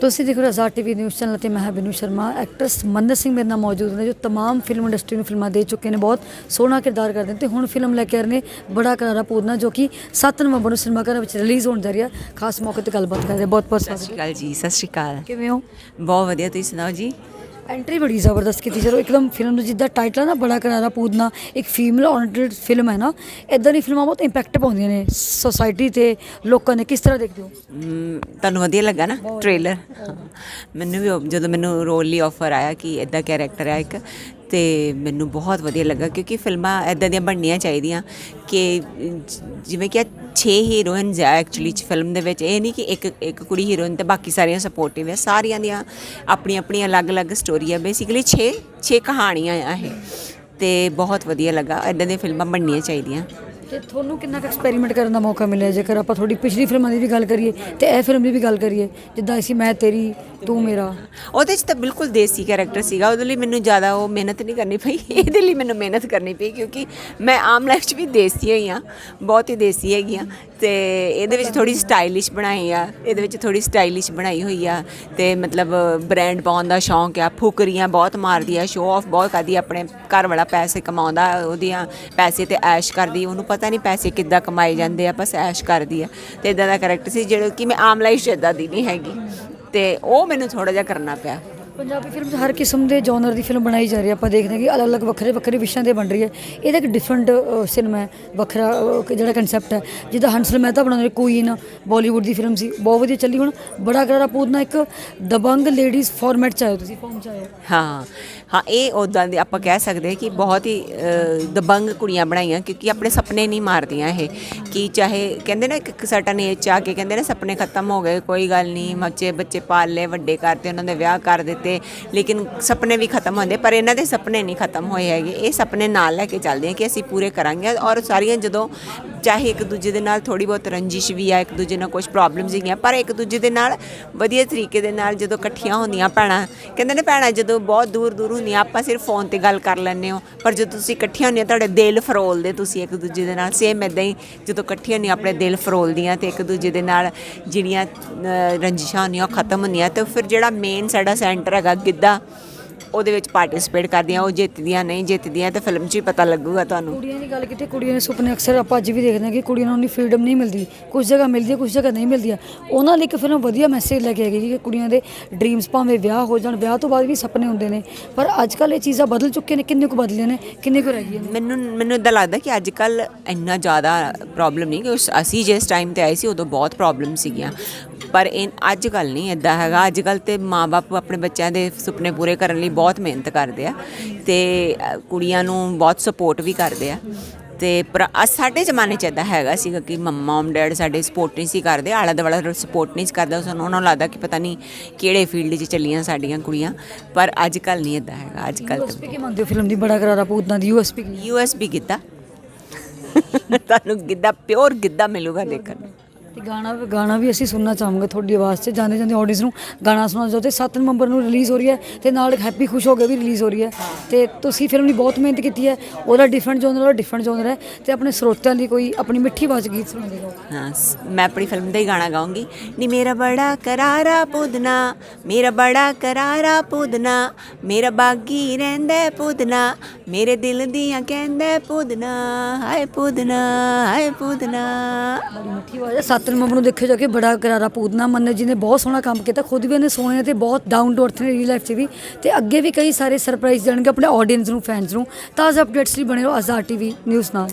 ਤੁਸੀਂ ਦੇਖ ਰਹੇ ਹੋ ਆਜ਼ਾਦ ਟੀਵੀ ਨਿਊਜ਼ ਚੈਨਲ ਤੇ ਮੈਂ ਹਾਂ ਬਿਨੂ ਸ਼ਰਮਾ ਐਕਟਰਸ ਮੰਨਤ ਸਿੰਘ ਮੇਰੇ ਨਾਲ ਮੌਜੂਦ ਨੇ ਜੋ तमाम ਫਿਲਮ ਇੰਡਸਟਰੀ ਨੂੰ ਫਿਲਮਾਂ ਦੇ ਚੁੱਕੇ ਨੇ ਬਹੁਤ ਸੋਹਣਾ ਕਿਰਦਾਰ ਕਰਦੇ ਨੇ ਤੇ ਹੁਣ ਫਿਲਮ ਲੈ ਕੇ ਆ ਰਹੇ ਨੇ ਬੜਾ ਕਰਾਰਾ ਪੂਦਨਾ ਜੋ ਕਿ 7 ਨਵੰਬਰ ਨੂੰ ਸਿਨੇਮਾ ਘਰਾਂ ਵਿੱਚ ਰਿਲੀਜ਼ ਹੋਣ ਜਾ ਰਹੀ ਹੈ ਖਾਸ ਮੌਕੇ ਤੇ ਗੱਲਬਾਤ ਕਰਦੇ ਬਹੁਤ ਬਹੁਤ ਸਤਿ ਸਵਾਗਤ ਸ਼੍ਰੀ ਅਕਾਲ ਜੀ ਸਤਿ ਸ਼੍ਰੀ ਅਕਾਲ ਕਿਵੇਂ ਹੋ ਬਹੁਤ ਵਧੀਆ ਤੁਸੀਂ ਸੁਣਾਓ ਜੀ ਐਂਟਰੀ ਬੜੀ ਜ਼ਬਰਦਸਤ ਕੀਤੀ ਚਲੋ ਇੱਕਦਮ ਫਿਲਮ ਦਾ ਜਿੱਦਾਂ ਟਾਈਟਲ ਨਾ ਬੜਾ ਕਰਾਰਾ ਪੂਦਨਾ ਇੱਕ ਫੀਮੇਲ ਓਰੀਐਂਟਡ ਫਿਲਮ ਹੈ ਨਾ ਇਦਾਂ ਦੀ ਫਿਲਮਾਂ ਬਹੁਤ ਇੰਪੈਕਟ ਪਾਉਂਦੀਆਂ ਨੇ ਸੋਸਾਇਟੀ ਤੇ ਲੋਕਾਂ ਨੇ ਕਿਸ ਤਰ੍ਹਾਂ ਦੇਖਦੇ ਹੋ? ਤੁਹਾਨੂੰ ਵਧੀਆ ਲੱਗਾ ਨਾ ਟ੍ਰੇਲਰ ਮੈਨੂੰ ਵੀ ਜਦੋਂ ਮੈਨੂੰ ਰੋਲ ਲਈ ਆਫਰ ਆਇਆ ਕਿ ਇਦਾਂ ਕੈਰੈਕਟਰ ਹੈ ਇੱਕ ਤੇ ਮੈਨੂੰ ਬਹੁਤ ਵਧੀਆ ਲੱਗਾ ਕਿਉਂਕਿ ਫਿਲਮਾਂ ਇਦਾਂ ਦੀਆਂ ਬਣਨੀਆਂ ਚਾਹੀਦੀਆਂ ਕਿ, ਜਿਵੇਂ ਕਿ 6 ਹੀਰੋਇਨਸ ਆ ਐਕਚੁਅਲੀ ਚ ਫਿਲਮ ਦੇ ਵਿੱਚ ਇਹ ਨਹੀਂ ਕਿ ਇੱਕ ਇੱਕ ਕੁੜੀ ਹੀਰੋਇਨ ਤੇ ਬਾਕੀ ਸਾਰੀਆਂ ਸਪੋਰਟਿਵ ਹੈ ਸਾਰੀਆਂ ਦੀਆਂ ਆਪਣੀ ਆਪਣੀ ਅਲੱਗ-ਅਲੱਗ ਸਟੋਰੀ ਆ ਬੇਸਿਕਲੀ 6 6 ਕਹਾਣੀਆਂ ਆ ਇਹ ਤੇ ਬਹੁਤ ਵਧੀਆ ਲੱਗਾ ਇਦਾਂ ਦੀਆਂ ਫਿਲਮਾਂ ਬਣਨੀਆਂ ਚਾਹੀਦੀਆਂ। ਤੇ ਤੁਹਾਨੂੰ ਕਿੰਨਾ ਕੁ ਐਕਸਪੈਰੀਮੈਂਟ ਕਰਨ ਦਾ ਮੌਕਾ ਮਿਲਿਆ? ਜੇਕਰ ਆਪਾਂ ਥੋੜੀ ਪਿਛਲੀ ਫਿਲਮਾਂ ਦੀ ਵੀ ਗੱਲ ਕਰੀਏ ਤੇ ਇਹ ਫਿਲਮ ਦੀ ਵੀ ਗੱਲ ਕਰੀਏ, ਜਿੱਦਾਂ ਅਸੀਂ ਮੈਂ ਤੇਰੀ, ਤੂੰ ਮੇਰਾ। ਉਹਦੇ 'ਚ ਤਾਂ ਬਿਲਕੁਲ ਦੇਸੀ ਕੈਰੈਕਟਰ ਸੀਗਾ। ਉਹਦੇ ਲਈ ਮੈਨੂੰ ਜ਼ਿਆਦਾ ਉਹ ਮਿਹਨਤ ਨਹੀਂ ਕਰਨੀ ਪਈ। ਇਹਦੇ ਲਈ ਮੈਨੂੰ ਮਿਹਨਤ ਕਰਨੀ ਪਈ ਕਿਉਂਕਿ ਮੈਂ ਆਮ ਲਾਈਫ 'ਚ ਵੀ ਦੇਸੀ ਹੋਈ ਆ ਬਹੁਤ ਹੀ ਦੇਸੀ ਹੈਗੀ ਆ ਤੇ ਇਹਦੇ ਵਿੱਚ ਥੋੜੀ ਸਟਾਈਲਿਸ਼ ਬਣਾਈ ਆ। ਇਹਦੇ ਵਿੱਚ ਥੋੜੀ ਸਟਾਈਲਿਸ਼ ਬਣਾਈ ਹੋਈ ਆ। ਤੇ ਮਤਲਬ ਬ੍ਰਾਂਡ ਪਾਉਣ ਦਾ ਸ਼ੌਂਕ ਆ। ਫੁਕਰੀਆਂ ਬਹੁਤ ਮਾਰਦੀ ਆ। ਸ਼ੋਅ ਆਫ ਬਹੁਤ ਕਰਦੀ ਆਪਣੇ ਘਰ ਵਾਲਾ ਪੈਸੇ ਕਮਾਉਂਦਾ, ਉਹਦੀਆਂ ਪੈਸੇ ਤੇ ਐਸ਼ ਕਰਦੀ, ਉਹਨੂੰ ਪਤਾ ਪਤਾ ਨਹੀਂ ਪੈਸੇ ਕਿੱਦਾਂ ਕਮਾਏ ਜਾਂਦੇ ਆ ਬਸ ਐਸ਼ ਕਰਦੀ ਆ। ਤੇ ਇਦਾਂ ਦਾ ਕੈਰੈਕਟਰ ਸੀ, ਜਿਹੜਾ ਕਿ ਮੈਂ ਆਮ ਲਾਈਫ 'ਚ ਇਦਾਂ ਦੀ ਨਹੀਂ ਹੈਗੀ। ਤੇ ਉਹ ਮੈਨੂੰ ਥੋੜਾ ਜਿਹਾ ਕਰਨਾ ਪਿਆ। ਪੰਜਾਬੀ ਫਿਲਮ 'ਚ ਹਰ ਕਿਸਮ ਦੇ ਜਨਰ ਦੀ ਫਿਲਮ ਬਣਾਈ ਜਾ ਰਹੀ ਹੈ। ਆਪਾਂ ਦੇਖਦੇ ਹਾਂ ਕਿ ਅਲੱਗ-ਅਲੱਗ ਵੱਖਰੇ ਵੱਖਰੇ ਵਿਸ਼ਿਆਂ ਤੇ ਬਣ ਰਹੀ ਹੈ। ਇਹਦਾ ਇੱਕ ਡਿਫਰੈਂਟ ਸਿਨੇਮਾ ਹੈ ਵੱਖਰਾ ਅਹ, ਜਿਹੜਾ ਕਨਸੈਪਟ ਹੈ। ਜਿੱਦਾਂ ਹੰਸਲ ਮਹਿਤਾ ਬਣਾਉਂਦੇ ਕੁਈਨ ਬਾਲੀਵੁੱਡ ਦੀ ਫਿਲਮ ਸੀ ਬਹੁਤ ਵਧੀਆ ਚੱਲੀ ਹੁਣ। ਬੜਾ ਕਰਾਰਾ ਪੂਰਨਾ ਇੱਕ ਦਬੰਗ ਲੇਡੀਜ਼ ਫਾਰਮੈਟ 'ਚ ਆਇਓ ਤੁਸੀਂ ਫਾਰਮ 'ਚ ਆਏ ਹਾਂ। ਹਾਂ ਇਹ ਉਦਾਂ ਦੇ ਆਪਾਂ ਕਹਿ ਸਕਦੇ ਹਾਂ ਕਿ ਬਹੁਤ ਹੀ ਅ, ਦਬੰਗ ਕੁੜੀਆਂ ਬਣਾਈਆਂ ਕਿਉਂਕਿ ਆਪਣੇ ਸੁਪਨੇ ਨਹੀਂ ਮਾਰਦੀਆਂ ਇਹ। ਕਿ ਚਾਹੇ ਕਹਿੰਦੇ ਨਾ ਇੱਕ ਸਰਟਨ ਏਜ ਚ ਆ ਕੇ ਕਹਿੰਦੇ ਨਾ ਸੁਪਨੇ ਖਤਮ ਹੋ ਗਏ ਕੋਈ ਗੱਲ ਨਹੀਂ ਬੱਚੇ ਬੱਚੇ ਪਾਲ ਲਏ ਵੱਡੇ ਕਰਤੇ ਉਹਨਾਂ ਦੇ ਵਿਆਹ ਕਰ ਦਿੱਤੇ। ਲੇਕਿਨ ਸੁਪਨੇ ਵੀ ਖਤਮ ਹੁੰਦੇ, ਪਰ ਇਹਨਾਂ ਦੇ ਸੁਪਨੇ ਨਹੀਂ ਖਤਮ ਹੋਏ ਹੈਗੇ। ਇਹ ਸੁਪਨੇ ਨਾਲ ਲੈ ਕੇ ਚੱਲਦੇ ਆ ਕਿ ਅਸੀਂ ਪੂਰੇ ਕਰਾਂਗੇ ਔਰ ਸਾਰੀਆਂ ਜਦੋਂ ਚਾਹੇ ਇੱਕ ਦੂਜੇ ਦੇ ਨਾਲ ਥੋੜੀ ਬਹੁਤ ਰੰਜਿਸ਼ ਵੀ ਆ, ਇੱਕ ਦੂਜੇ ਨਾਲ ਕੁਝ ਪ੍ਰੋਬਲਮਸ ਹੈਗੀਆਂ, ਪਰ ਇੱਕ ਦੂਜੇ ਦੇ ਨਾਲ ਵਧੀਆ ਤਰੀਕੇ ਦੇ ਨਾਲ ਜਦੋਂ ਇਕੱਠੀਆਂ ਹੁੰਦੀਆਂ ਭੈਣਾਂ, ਕਹਿੰਦੇ ਨੇ ਭੈਣਾਂ, ਜਦੋਂ ਬਹੁਤ ਦੂਰ ਦੂਰ ਹੁੰਦੀਆਂ, ਆਪਾਂ ਸਿਰਫ ਫੋਨ ਤੇ ਗੱਲ ਕਰ ਲੈਂਦੇ ਹੋ, ਪਰ ਜਦੋਂ ਤੁਸੀਂ ਇਕੱਠੀਆਂ ਹੁੰਦੀਆਂ, ਤੁਹਾਡੇ ਦਿਲ ਫਰੋਲਦੇ ਤੁਸੀਂ ਇੱਕ ਦੂਜੇ ਦੇ ਨਾਲ। ਸੇਮ ਇਦਾਂ ਹੀ ਜਦੋਂ ਇਕੱਠੀਆਂ ਹੁੰਦੀਆਂ, ਆਪਣੇ ਦਿਲ ਫਰੋਲਦੀਆਂ ਤੇ ਇੱਕ ਦੂਜੇ ਦੇ ਨਾਲ ਜਿਹੜੀਆਂ ਰੰਜਿਸ਼ਾਂ ਹੁੰਦੀਆਂ, ਉਹ ਖਤਮ ਹੁੰਦੀਆਂ, ਤੇ ਫਿਰ ਜਿਹੜਾ ਮੇਨ ਸਾਡਾ ਸੈਂਟਰ ਹੈਗਾ ਗਿੱਧਾ ਉਹਦੇ ਵਿੱਚ ਪਾਰਟਿਸਿਪੇਟ ਕਰਦੀਆਂ ਉਹ ਜਿੱਤਦੀਆਂ ਨਹੀਂ ਜਿੱਤਦੀਆਂ ਤੇ ਫਿਲਮ 'ਚ ਹੀ ਪਤਾ ਲੱਗੂਗਾ ਤੁਹਾਨੂੰ। ਕੁੜੀਆਂ ਦੀ ਗੱਲ ਕੀਤੀ ਕੁੜੀਆਂ ਦੇ ਸੁਪਨੇ ਅਕਸਰ ਆਪਾਂ ਅੱਜ ਵੀ ਦੇਖਦੇ ਹਾਂ ਕਿ ਕੁੜੀਆਂ ਨੂੰ ਉਨੀ ਫਰੀडम ਨਹੀਂ ਮਿਲਦੀ। ਕੁਝ ਜਗ੍ਹਾ ਮਿਲਦੀ ਹੈ ਕੁਝ ਜਗ੍ਹਾ ਨਹੀਂ ਮਿਲਦੀ ਹੈ ਉਹਨਾਂ ਲਈ ਇੱਕ ਫਿਲਮ ਵਧੀਆ ਮੈਸੇਜ ਲੈ ਕੇ ਆਏਗੀ ਕਿ ਕੁੜੀਆਂ ਦੇ ਡ੍ਰੀਮਸ ਭਾਵੇਂ ਵਿਆਹ ਹੋ ਜਾਣ ਵਿਆਹ ਤੋਂ ਬਾਅਦ ਵੀ ਸੁਪਨੇ ਹੁੰਦੇ ਨੇ। ਪਰ ਅੱਜ ਕੱਲ ਇਹ ਚੀਜ਼ਾਂ ਬਦਲ ਚੁੱਕੀਆਂ ਨੇ ਕਿੰਨੇ ਕੁ ਬਦਲੀਆਂ ਨੇ ਕਿੰਨੇ ਕੁ ਰਹਿ ਗਈਆਂ ਨੇ। ਮੈਨੂੰ ਮੈਨੂੰ ਇਦਾਂ ਲੱਗਦਾ ਕਿ ਅੱਜ ਕੱਲ ਇੰਨਾ ਜ਼ਿਆਦਾ ਪ੍ਰੋਬਲਮ ਨਹੀਂ ਕਿ ਉਸ- ਅਸੀਂ ਜਿਸ ਟਾਈਮ ਤੇ ਆਏ ਸੀ ਉਦੋਂ ਬਹੁਤ ਪ੍ਰੋਬਲਮ ਸੀਗੀਆਂ। ਪਰ ਇਹ ਅੱਜ ਕੱਲ ਨਹੀਂ ਇਦਾਂ ਹੈਗਾ। ਅੱਜ ਕੱਲ ਤੇ ਮਾਪੇ ਆਪਣੇ ਬੱਚਿਆਂ ਦੇ ਸੁਪਨੇ ਪੂਰੇ ਕਰਨ ਲਈ ਬਹੁਤ ਮਿਹਨਤ ਕਰਦੇ ਆ ਤੇ ਕੁੜੀਆਂ ਨੂੰ ਬਹੁਤ ਸਪੋਰਟ ਵੀ ਕਰਦੇ ਆ। ਤੇ ਪਰ ਸਾਡੇ ਜ਼ਮਾਨੇ 'ਚ ਇਦਾਂ ਹੈਗਾ ਸੀਗਾ ਕਿ ਮੰਮਾ ਡੈਡ ਸਾਡੇ ਸਪੋਰਟ ਨਹੀਂ ਸੀ ਕਰਦੇ। ਆਲਾ ਦੁਆਲਾ ਸਪੋਰਟ ਨਹੀਂ ਸੀ ਕਰਦਾ। ਸਾਨੂੰ ਉਹਨਾਂ ਨੂੰ ਲੱਗਦਾ ਕਿ ਪਤਾ ਨਹੀਂ ਕਿਹੜੇ ਫੀਲਡ 'ਚ ਚੱਲੀਆਂ ਸਾਡੀਆਂ ਕੁੜੀਆਂ। ਪਰ ਅੱਜ ਕੱਲ ਨਹੀਂ ਇਦਾਂ ਹੈਗਾ। ਅੱਜ ਕੱਲ ਯੂਐਸਪੀ ਕੀ ਮੰਨਦੇ ਫਿਲਮ ਦੀ ਬੜਾ ਕਰਾਰਾ ਪੂਤਨਾ ਦੀ ਯੂਐਸਪੀ ਕੀ? ਯੂਐਸਬੀ ਗਿੱਧਾ। ਤੁਹਾਨੂੰ ਗਿੱਧਾ ਪਿਓਰ ਗਿੱਧਾ ਮਿਲੂਗਾ ਦੇਖਣ ਨੂੰ। ਤੇ ਗਾਣਾ ਗਾਣਾ ਵੀ ਅਸੀਂ ਸੁਣਨਾ ਚਾਹਾਂਗੇ ਤੁਹਾਡੀ ਆਵਾਜ਼ 'ਚ ਜਾਂਦੇ ਜਾਂਦੇ ਆਡੀਅנס ਨੂੰ ਗਾਣਾ ਸੁਣਾਉਣਾ ਚਾਹੋ ਤੇ 7 ਨਵੰਬਰ ਨੂੰ ਰਿਲੀਜ਼ ਹੋ ਰਹੀ ਹੈ ਤੇ ਨਾਲ ਇੱਕ ਹੈਪੀ ਖੁਸ਼ ਹੋ ਕੇ ਵੀ ਰਿਲੀਜ਼ ਹੋ ਰਹੀ ਹੈ। ਤੇ ਤੁਸੀਂ ਫਿਲਮ ਲਈ ਬਹੁਤ ਮਿਹਨਤ ਕੀਤੀ ਹੈ। ਉਹਦਾ ਡਿਫਰੈਂਟ ਜੋਨਰ ਉਹਦਾ ਡਿਫਰੈਂਟ ਜੋਨਰ ਹੈ। ਤੇ ਆਪਣੇ ਸਰੋਤਿਆਂ ਲਈ ਕੋਈ ਆਪਣੀ ਮਿੱਠੀ ਆਵਾਜ਼ ਗੀਤ ਸੁਣਾਉਂਦੇ ਰਹੋ ਹਾਂ ਮੈਂ ਆਪਣੀ ਫਿਲਮ ਦਾ ਹੀ ਗਾਣਾ ਗਾਉਂਗੀ। ਨੀ ਮੇਰਾ ਬੜਾ ਕਰਾਰਾ ਪੁਦਨਾ ਮੇਰਾ ਬੜਾ ਕਰਾਰਾ ਪੁਦਨਾ ਮੇਰਾ ਬਾਗੀ ਰਹਿੰਦਾ ਪੁਦਨਾ ਮੇਰੇ ਦਿਲ ਦੀਆਂ ਕਹਿੰਦਾ ਪੁਦਨਾ ਹਾਏ ਪੁਦਨਾ ਹਾਏ ਪੁਦਨਾ। ਬੜੀ ਮਿੱਠੀ ਆਵਾਜ਼ ਹੈ 7 ਨਵੰਬਰ ਨੂੰ ਦੇਖਿਆ ਜਾ ਕੇ ਬੜਾ ਕਰਾਰਾ ਪੂਦਨਾ ਮੰਨਤ ਜੀ ਨੇ, ਬਹੁਤ ਸੋਹਣਾ ਕੰਮ ਕੀਤਾ। ਖੁਦ ਵੀ ਇਹਨੇ ਸੋਹਣੇ ਨੇ ਤੇ ਬਹੁਤ ਡਾਊਨ ਟੂ ਅਰਥ ਨੇ ਰੀਅਲ ਲਾਈਫ 'ਚ ਵੀ। ਤੇ ਅੱਗੇ ਵੀ ਕਈ ਸਾਰੇ ਸਰਪ੍ਰਾਈਜ਼ ਦੇਣਗੇ ਆਪਣੇ ਆਡੀਅנס ਨੂੰ ਫੈਨਸ ਨੂੰ। ਤਾਜ਼ਾ ਅਪਡੇਟਸ ਲਈ ਬਣੇ ਰਹੋ ਆਜ਼ਾਦ ਟੀਵੀ ਨਿਊਜ਼ ਨਾਲ।